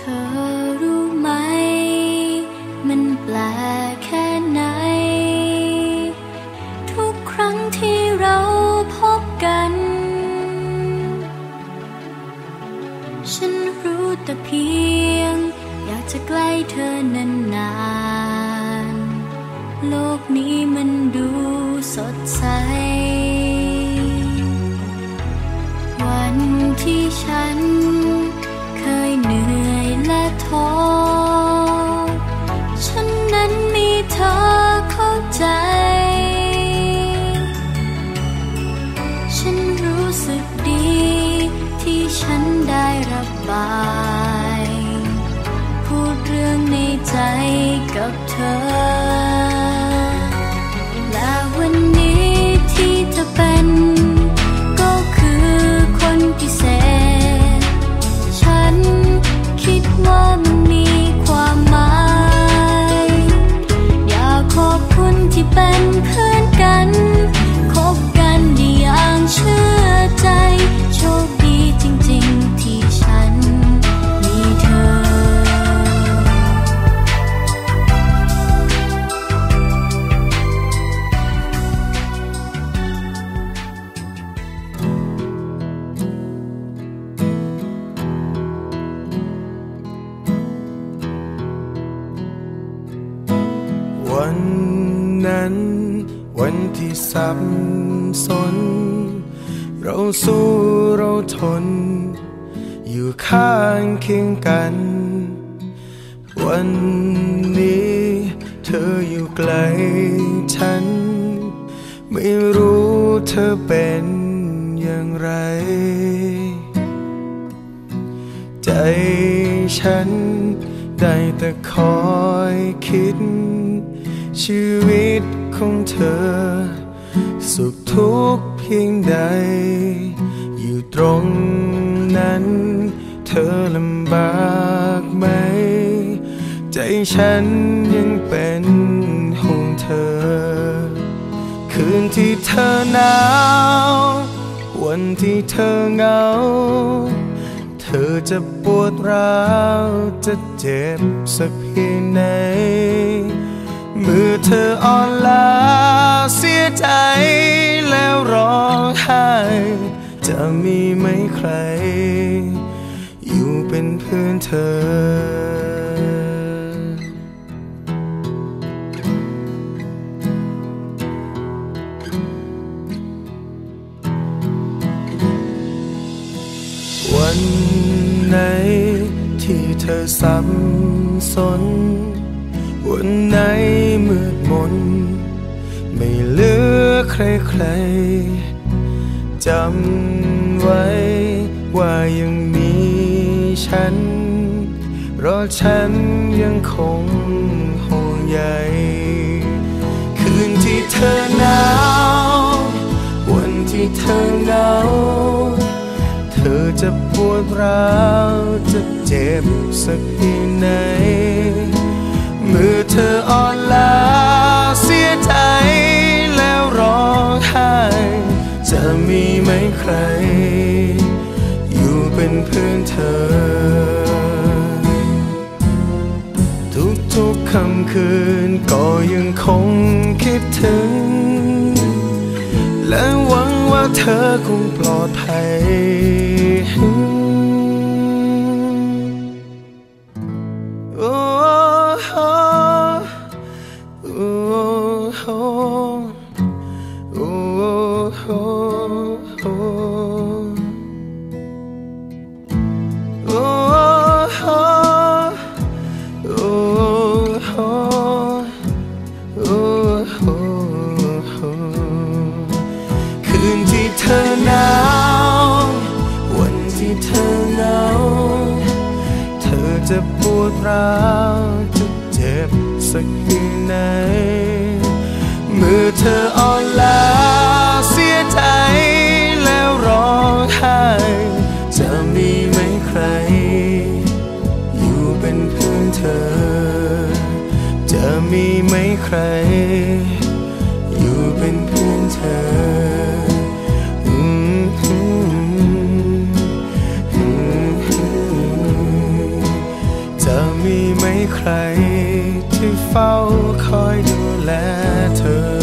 ธอรู้ไหม มันแปลแค่ไหน ทุกครั้งที่เราพบกัน ฉันรู้แต่เพียง อยากจะใกล้เธอนานนโลกนี้มันดูสดใส วันที่ฉัน กับเธอ นั้น วันที่สับสน เราสู้เราทน อยู่ข้างเคียงกัน วันนี้เธออยู่ไกลฉัน ไม่รู้เธอเป็นอย่างไร ใจฉันได้แต่คอยคิด ชีวิตของเธอ สุขทุกข์เพียงใด อยู่ตรงนั้น เธอลำบากไหม ใจฉันยังเป็นห่วงเธอ คืนที่เธอหนาว วันที่เธอเหงา เธอจะปวดร้าว จะเจ็บสักเพียงไหน มื่อเธออ่อนล้าเสียใจแล้วร้องไห้จะมีไหมใคร อยู่เป็นเพื่อนเธอวันไหนที่เธอสับสน วันไหนมืดมน ไม่เหลือใครๆจำไว้ว่ายังมีฉัน เพราะฉันยังคงห่วงใยคืนที่เธอหนาว วันที่เธอเหงา เธอจะปวดร้าวจะเจ็บสักเพียงไหน มื่อเธออ่อนล้าเสียใจแล้วร้องไห้จะมีไหมใคร อยู่เป็นเพื่อนเธอ ทุกๆคำคืนก็ยังคงคิดถึง และหวังว่าเธอคงปลอดภัย ร้าวจะเจ็บสักที่ไหนมือเธออ่อนล้าเสียใจแล้วร้องไห้จะมีไหมใคร อยู่เป็นเพื่อนเธอ จะมีไหมใคร อยู่เป็นเพื่อนเธอ ไม่ใครที่เฝ้าคอยดูแลเธอ